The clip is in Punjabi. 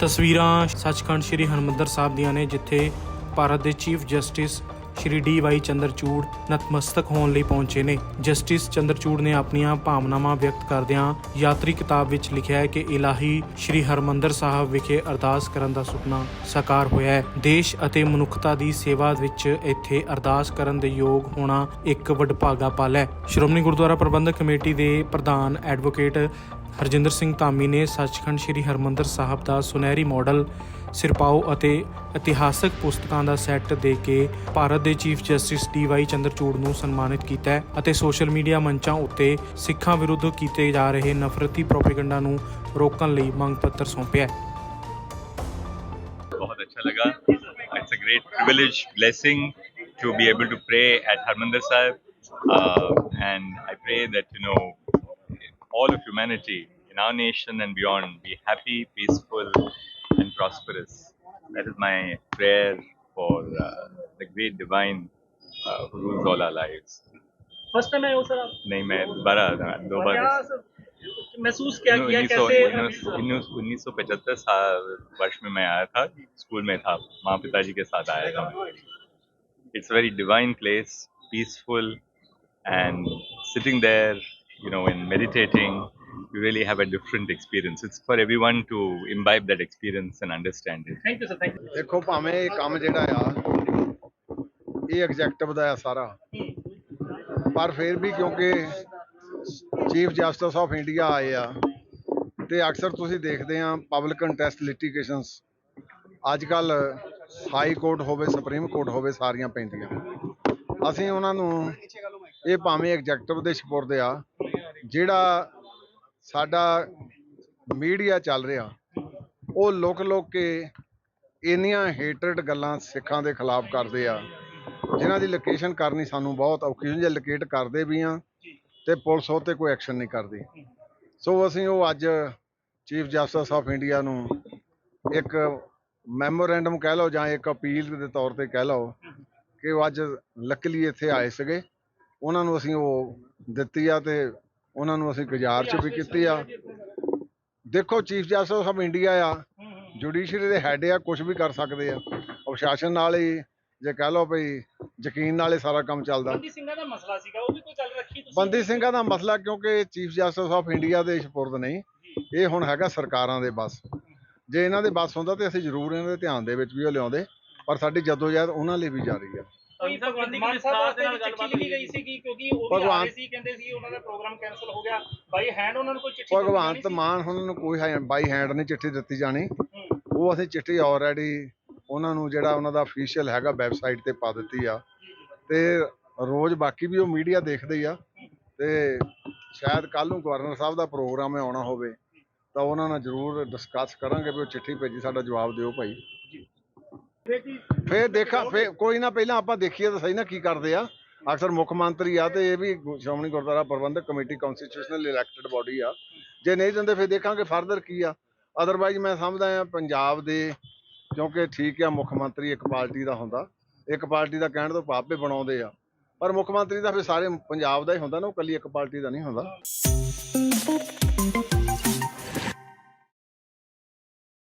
ਤਸਵੀਰਾਂ ਸੱਚਖੰਡ ਸ੍ਰੀ ਹਰਮੰਦਰ ਸਾਹਿਬ ਦੀਆਂ ਨੇ ਜਿੱਥੇ ਭਾਰਤ ਦੇ chief justice Shri D Y Chandrachud ਨਤਮਸਤਕ ਹੋਣ ਲਈ ਪਹੁੰਚੇ ਨੇ। ਜਸਟਿਸ ਚੰਦਰਚੂੜ ਨੇ ਆਪਣੀਆਂ ਭਾਵਨਾਵਾਂ ਵਿਅਕਤ ਕਰਦਿਆਂ ਯਾਤਰੀ ਕਿਤਾਬ ਵਿੱਚ ਲਿਖਿਆ ਹੈ ਕਿ ਇਲਾਹੀ ਸ਼੍ਰੀ ਹਰਮੰਦਰ ਸਾਹਿਬ ਵਿਖੇ ਅਰਦਾਸ ਕਰਨ ਦਾ ਸੁਪਨਾ ਸਾਕਾਰ ਹੋਇਆ ਹੈ। ਦੇਸ਼ ਅਤੇ ਮਨੁੱਖਤਾ ਦੀ ਸੇਵਾ ਵਿੱਚ ਇੱਥੇ ਅਰਦਾਸ ਕਰਨ ਦੇ ਯੋਗ ਹੋਣਾ ਇੱਕ ਵਡਭਾਗਾ ਪਲ ਹੈ। ਸ਼੍ਰੋਮਣੀ ਗੁਰਦੁਆਰਾ ਪ੍ਰਬੰਧਕ ਕਮੇਟੀ ਦੇ ਪ੍ਰਧਾਨ ਐਡਵੋਕੇਟ ਹਰਜਿੰਦਰ ਸਿੰਘ ਧਾਮੀ ਨੇ ਸੱਚਖੰਡ ਸ੍ਰੀ ਹਰਮੰਦਰ ਸਾਹਿਬ ਦਾ ਸੁਨਹਿਰੀ ਮਾਡਲ ਸਿਰਪਾਓ ਅਤੇ ਇਤਿਹਾਸਕ ਪੁਸਤਕਾਂ ਦਾ ਸੈੱਟ ਦੇ ਕੇ ਭਾਰਤ ਦੇ ਚੀਫ ਜਸਟਿਸ ਡੀਵਾਈ ਚੰਦਰਚੂੜ ਨੂੰ ਸਨਮਾਨਿਤ ਕੀਤਾ ਅਤੇ ਸੋਸ਼ਲ ਮੀਡੀਆ ਮੰਚਾਂ ਉੱਤੇ ਸਿੱਖਾਂ ਵਿਰੁੱਧ ਕੀਤੇ ਜਾ ਰਹੇ ਨਫ਼ਰਤੀ ਪ੍ਰੋਪਗੈਂਡਾ ਨੂੰ ਰੋਕਣ ਲਈ ਮੰਗ ਪੱਤਰ ਸੌਂਪਿਆ uh, all of humanity in our nation and beyond be happy, peaceful, and prosperous. That is my prayer for uh, the great divine uh, who rules all our lives. First time आए हो सर आप नहीं मैं दोबारा दो बार क्या सर महसूस क्या किया उन्नीस सौ कैसे उन्नीस सौ पचहत्तर साल वर्ष में मैं आया था स्कूल में था माँ पिताजी के साथ आया था मैं it's a very divine place peaceful and sitting there you know and meditating you really have a different experience. It's for everyone to imbibe that experience and understand it. Thank you sir thank you ਦੇਖੋ ਭਾਵੇਂ ਇਹ ਕੰਮ ਜਿਹੜਾ ਆ ਇਹ ਐਗਜ਼ੈਕਟਿਵ ਦਾ ਆ ਸਾਰਾ ਪਰ ਫਿਰ ਵੀ ਕਿਉਂਕਿ ਚੀਫ ਜਸਟਿਸ ਆਫ ਇੰਡੀਆ ਆਏ ਆ ਤੇ ਅਕਸਰ ਤੁਸੀਂ ਦੇਖਦੇ ਆ ਪਬਲਿਕ ਕੰਟੈਸਟ ਲਿਟੀਗੇਸ਼ਨਸ ਅੱਜ ਕੱਲ ਹਾਈ ਕੋਰਟ ਹੋਵੇ ਸੁਪਰੀਮ ਕੋਰਟ ਹੋਵੇ ਸਾਰੀਆਂ ਪੈਂਦੀਆਂ ਅਸੀਂ ਉਹਨਾਂ ਨੂੰ ਇਹ ਭਾਵੇਂ ਐਗਜ਼ੈਕਟਿਵ ਦੇ ਸਪੁਰਦ ਆ ਜਿਹੜਾ ਸਾਡਾ ਮੀਡੀਆ ਚੱਲ ਰਿਹਾ, ਉਹ ਲੁਕ ਲੁਕ ਕੇ ਇੰਨੀਆਂ ਹੇਟਰਡ ਗੱਲਾਂ ਸਿੱਖਾਂ ਦੇ ਖਿਲਾਫ ਕਰਦੇ ਆ, ਜਿਨ੍ਹਾਂ ਦੀ ਲੋਕੇਸ਼ਨ ਕਰਨੀ ਸਾਨੂੰ ਬਹੁਤ ਔਖੀ ਹੁੰਦੀ ਹੈ ਲੋਕੇਟ ਕਰਦੇ ਵੀ ਆ ਤੇ ਪੁਲਿਸ ਉਹ ਤੇ ਕੋਈ ਐਕਸ਼ਨ ਨਹੀਂ ਕਰਦੀ। ਸੋ ਅਸੀਂ ਉਹ ਅੱਜ ਚੀਫ ਜਸਟਿਸ ਆਫ ਇੰਡੀਆ ਨੂੰ ਇੱਕ ਮੈਮੋਰੈਂਡਮ ਕਹਿ ਲਓ ਜਾਂ ਇੱਕ ਅਪੀਲ ਦੇ ਤੌਰ ਤੇ ਕਹਿ ਲਓ ਕਿ ਉਹ ਅੱਜ ਲੱਕਲੀ ਇੱਥੇ ਆਏ ਸੀਗੇ, ਉਹਨਾਂ ਨੂੰ ਅਸੀਂ ਉਹ ਦਿੱਤੀ ਆ ਤੇ ਉਹਨਾਂ ਨੂੰ ਅਸੀਂ ਗੁਜ਼ਾਰਿਸ਼ ਵੀ ਕੀਤੀ ਆ। ਦੇਖੋ ਚੀਫ ਜਸਟਿਸ ਆਫ ਇੰਡੀਆ ਆ। ਜੁਡੀਸ਼ਰੀ ਦੇ ਹੈਡ ਆ ਕੁਝ ਵੀ ਕਰ ਸਕਦੇ ਆ। ਪ੍ਰਸ਼ਾਸਨ ਨਾਲ ਹੀ ਜੇ ਕਹਿ ਲਓ ਭਈ ਯਕੀਨ ਨਾਲ ਹੀ ਸਾਰਾ ਕੰਮ ਚੱਲਦਾ। ਬੰਦੀ ਸਿੰਘਾਂ ਦਾ ਮਸਲਾ ਸੀਗਾ ਉਹ ਵੀ ਕੋਈ ਗੱਲ ਰੱਖੀ ਤੁਸੀਂ? ਬੰਦੀ ਸਿੰਘਾਂ ਦਾ ਮਸਲਾ ਕਿਉਂਕਿ ਚੀਫ ਜਸਟਿਸ ਆਫ ਇੰਡੀਆ ਦੇ ਸਪੁਰਦ ਨਹੀਂ ਇਹ ਹੁਣ ਹੈਗਾ ਸਰਕਾਰਾਂ ਦੇ ਬਸ। ਜੇ ਇਹਨਾਂ ਦੇ ਬਸ ਹੁੰਦਾ ਤੇ ਅਸੀਂ ਜ਼ਰੂਰ ਇਹਨਾਂ ਦੇ ਧਿਆਨ ਦੇ ਵਿੱਚ ਵੀ ਉਹ ਲਿਆਉਂਦੇ ਪਰ ਸਾਡੀ ਜਦੋਜਹਿਦ ਉਹਨਾਂ ਲਈ ਵੀ ਜਾਰੀ ਆ। ਕੋਈ ਭਗਵੰਤ ਸਾਹਿਬ ਦੇ ਨਾਲ ਚਿੱਠੀ ਲਿਖੀ ਗਈ ਸੀਗੀ। ਕਿਉਂਕਿ ਉਹ ਵੀ ਆ ਭਗਵਾਨ- ਰਹੇ ਸੀ ਕਹਿੰਦੇ ਸੀ ਉਹਨਾਂ ਦਾ ਪ੍ਰੋਗਰਾਮ ਕੈਨਸਲ ਹੋ ਗਿਆ। ਬਾਈ ਹੈਂਡ ਉਹਨਾਂ ਨੂੰ ਕੋਈ ਚਿੱਠੀ ਭਗਵੰਤ ਮਾਨ ਉਹਨਾਂ ਨੂੰ ਕੋਈ ਬਾਈ ਹੈਂਡ ਨਹੀਂ ਚਿੱਠੀ ਦਿੱਤੀ ਜਾਣੀ। ਸੀ? ਉਹ ਅਸੀਂ ਚਿੱਠੀ ਆਲਰੇਡੀ ਉਹਨਾਂ ਨੂੰ ਜਿਹੜਾ ਉਹਨਾਂ ਦਾ ਅਫੀਸ਼ੀਅਲ ਹੈਗਾ ਵੈਬਸਾਈਟ ਤੇ ਪਾ ਦਿੱਤੀ ਆ। ਤੇ ਰੋਜ਼ ਬਾਕੀ ਵੀ ਉਹ ਮੀਡੀਆ ਦੇਖਦੇ ਹੀ ਆ। ਤੇ ਸ਼ਾਇਦ ਕੱਲ ਨੂੰ ਗਵਰਨਰ ਸਾਹਿਬ ਦਾ ਪ੍ਰੋਗਰਾਮ ਆਉਣਾ ਹੋਵੇ ਤਾਂ ਉਹਨਾਂ ਨਾਲ ਜ਼ਰੂਰ ਡਿਸਕਸ ਕਰਾਂਗੇ ਵੀ ਉਹ ਚਿੱਠੀ ਭੇਜੀ ਸਾਡਾ ਜਵਾਬ ਦਿਓ ਭਾਈ। ਫੇਰ ਦੇਖਾਂ, ਫੇਰ ਕੋਈ ਨਾ, ਪਹਿਲਾਂ ਆਪਾਂ ਦੇਖੀਏ ਤਾਂ ਸਹੀ ਨਾ ਕੀ ਕਰਦੇ ਆ। ਅਕਸਰ ਮੁੱਖ ਮੰਤਰੀ ਆ ਤੇ ਇਹ ਵੀ Shiromani Gurdwara Prabandhak committee constitutional elected body ਆ। ਜੇ ਨਹੀਂ ਦਿੰਦੇ, ਫਿਰ ਦੇਖਾਂਗੇ ਫਰਦਰ ਕੀ ਆ। ਅਦਰਵਾਈਜ਼ ਮੈਂ ਸਮਝਦਾ ਆ ਪੰਜਾਬ ਦੇ, ਕਿਉਂਕਿ ਠੀਕ ਆ, ਮੁੱਖ ਮੰਤਰੀ ਇੱਕ ਪਾਰਟੀ ਦਾ ਹੁੰਦਾ। ਇੱਕ ਪਾਰਟੀ ਦਾ ਕਹਿਣ ਤੋਂ ਪਾਪੇ ਬਣਾਉਂਦੇ ਆ। ਪਰ ਮੁੱਖ ਮੰਤਰੀ ਦਾ ਫਿਰ ਸਾਰੇ ਪੰਜਾਬ ਦਾ ਹੀ ਹੁੰਦਾ ਨਾ, ਉਹ ਕੱਲੀ ਇੱਕ ਪਾਰਟੀ ਦਾ ਨਹੀਂ ਹੁੰਦਾ।